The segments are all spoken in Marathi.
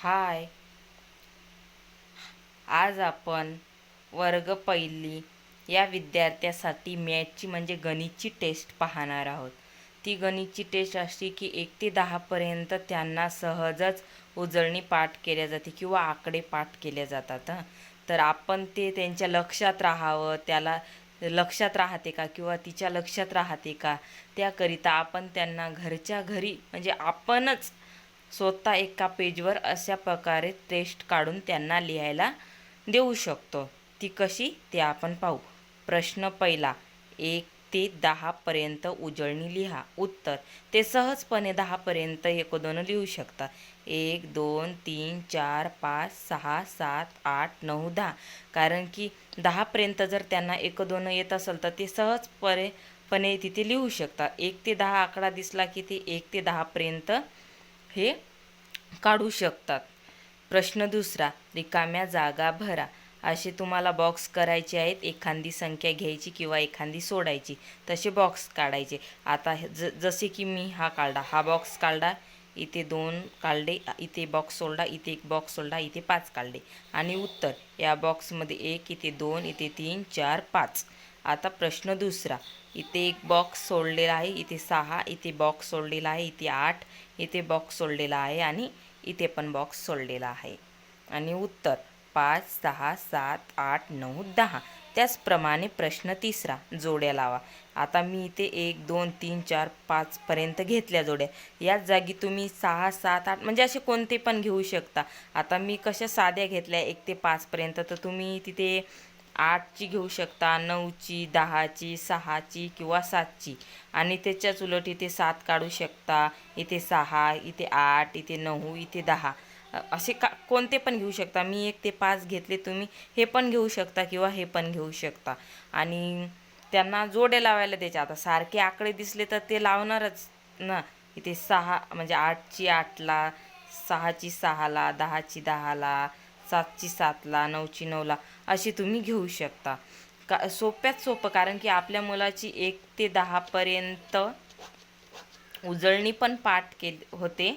हाय. आज आपण वर्ग पहिली या विद्यार्थ्यासाठी मॅथची म्हणजे गणितची टेस्ट पाहणार आहोत. ती गणितची टेस्ट अशी की एक ते दहापर्यंत त्यांना सहजच उजळणी पाठ केल्या जाते किंवा आकडे पाठ केले जातात तर आपण ते त्यांच्या लक्षात राहावं त्याला लक्षात राहते का किंवा तिच्या लक्षात राहते का त्याकरिता आपण त्यांना घरच्या घरी म्हणजे आपणच स्वतः एका पेजवर अशा प्रकारे टेस्ट काढून त्यांना लिहायला देऊ शकतो. ती कशी? ते आपण पाहू. प्रश्न पहिला एक ते दहापर्यंत उजळणी लिहा. उत्तर ते सहजपणे दहापर्यंत एक दोन लिहू शकतात एक दोन तीन चार पाच सहा सात आठ नऊ दहा. कारण की दहापर्यंत जर त्यांना एक दोन येत असेल तर ते सहजपणे पणे तिथे लिहू शकतात एक ते दहा आकडा दिसला की ते एक ते दहापर्यंत हे काढू शकतात. प्रश्न दुसरा रिकाम्या जागा भरा. असे तुम्हाला बॉक्स करायचे आहेत एखादी संख्या घ्यायची किंवा एखादी सोडायची. तसे बॉक्स काढायचे. आता हे ज जसे की मी हा काढला हा बॉक्स काढला इथे दोन काढले इथे बॉक्स सोडला इथे एक बॉक्स सोडला इथे पाच काढले. आणि उत्तर या बॉक्समध्ये एक इथे दोन इथे तीन चार पाच. आता प्रश्न दुसरा. इथे एक बॉक्स सोडलेला आहे इथे सहा इथे बॉक्स सोडलेला आहे इथे आठ इथे बॉक्स सोडलेला आहे आणि इथे पण बॉक्स सोडलेला आहे. आणि उत्तर पाच सहा सात आठ नऊ दहा. त्याचप्रमाणे प्रश्न तिसरा जोड्या लावा. आता मी इथे एक दोन तीन चार पाचपर्यंत घेतल्या जोड्या. याच जागी तुम्ही सहा सात आठ म्हणजे असे कोणते पण घेऊ शकता. आता मी कशा साध्या घेतल्या एक ते पाचपर्यंत तर तुम्ही तिथे आठची घेऊ शकता नऊची दहाची सहाची किंवा सातची. आणि त्याच्याच उलट इथे सात काढू शकता. इथे सहा इथे आठ इथे नऊ इथे दहा. असे का कोणते पण घेऊ शकता. मी एक ते पाच घेतले तुम्ही हे पण घेऊ शकता किंवा हे पण घेऊ शकता. आणि त्यांना जोडे लावायला द्यायचे आता सारखे आकडे दिसले तर ते लावणारच ना. इथे सहा म्हणजे आठची आठला सहाची सहाला दहाची दहाला सातची सातला नऊची नऊला अशी तुम्ही घेऊ शकता. का सोप्यात सोपं कारण की आपल्या मुलाची एक ते दहापर्यंत उजळणी पण पाठ के होते.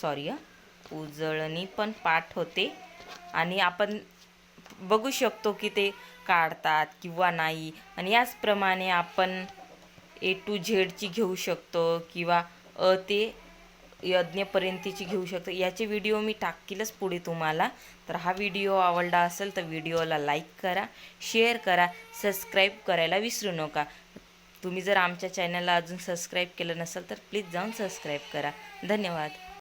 सॉरी उजळणी पण पाठ होते. आणि आपण बघू शकतो की ते काढतात किंवा नाही. आणि याचप्रमाणे आपण ए टू झेडची घेऊ शकतो किंवा अ ते यज्ञपर्यंतची घेऊ शकतो. याचे व्हिडिओ मी टाकीलच पुढे तुम्हाला. तर हा व्हिडिओ आवडला असेल तर व्हिडिओला लाईक करा शेअर करा सबस्क्राईब करायला विसरू नका. तुम्ही जर आमच्या चॅनलला अजून सबस्क्राईब केलं नसेल तर प्लीज जाऊन सबस्क्राईब करा. धन्यवाद.